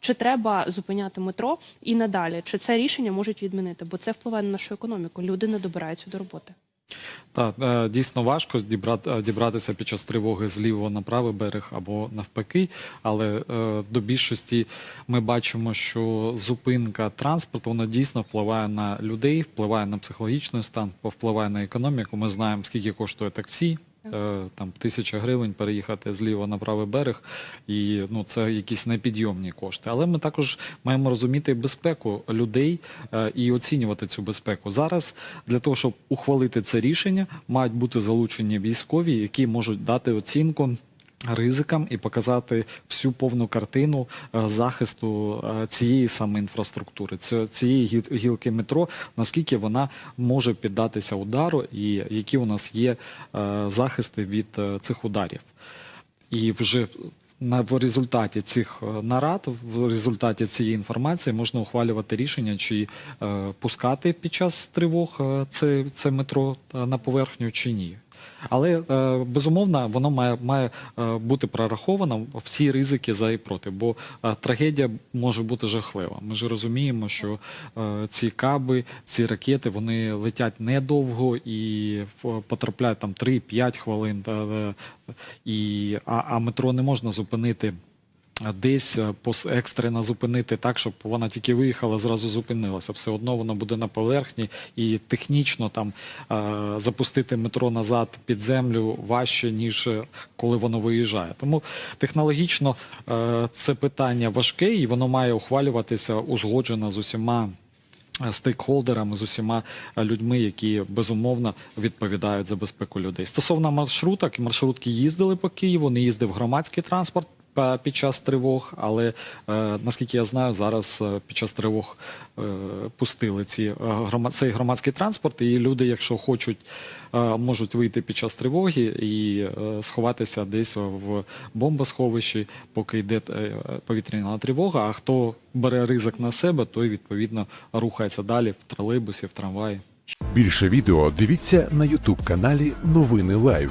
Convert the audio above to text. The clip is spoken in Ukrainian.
чи треба зупиняти метро і надалі, чи це рішення можуть відмінити, бо це впливає на нашу економіку. Люди не добираються до роботи. Так, е, дійсно важко е, дібратися під час тривоги з лівого на правий берег або навпаки. Але е, до більшості ми бачимо, що зупинка транспорту вона дійсно впливає на людей, впливає на психологічний стан, впливає на економіку. Ми знаємо, скільки коштує таксі. Е, Там тисяча гривень переїхати зліва на правий берег, і ну це якісь непідйомні кошти. Але ми також маємо розуміти безпеку людей е, і оцінювати цю безпеку. Зараз для того, щоб ухвалити це рішення, мають бути залучені військові, які можуть дати оцінку. Ризикам і показати всю повну картину е, захисту е, цієї саме інфраструктури, цієї гі- гілки метро, наскільки вона може піддатися удару, і які у нас є е, захисти від цих ударів. І вже в результаті цих нарад, в результаті цієї інформації можна ухвалювати рішення, чи пускати під час тривог це, це метро на поверхню, чи ні. Але е, безумовно воно має, має е, бути прораховано всі ризики за і проти, бо е, трагедія може бути жахлива. Ми ж розуміємо, що ці каби, ці ракети вони летять недовго і потрапляють там 3-5 хвилин. і, а, а метро не можна зупинити. Десь е, екстрено зупинити так, щоб вона тільки виїхала, зразу зупинилася. Все одно воно буде на поверхні, і технічно там е, запустити метро назад під землю важче, ніж е, коли воно виїжджає. Тому технологічно це питання важке, і воно має ухвалюватися узгоджено з усіма. Стейкхолдерами з усіма людьми, які безумовно відповідають за безпеку людей. Стосовно маршруток, маршрутки їздили по Києву, не їздив громадський транспорт під час тривог, але е, наскільки я знаю, зараз е, під час тривог е, пустили ці цей громадський транспорт, і люди, якщо хочуть, можуть вийти під час тривоги і сховатися десь в бомбосховищі, поки йде повітряна тривога. А хто бере ризик на себе, той відповідно рухається далі в тролейбусі, в трамваї. Більше відео дивіться на Ютуб каналі Новини Лайв.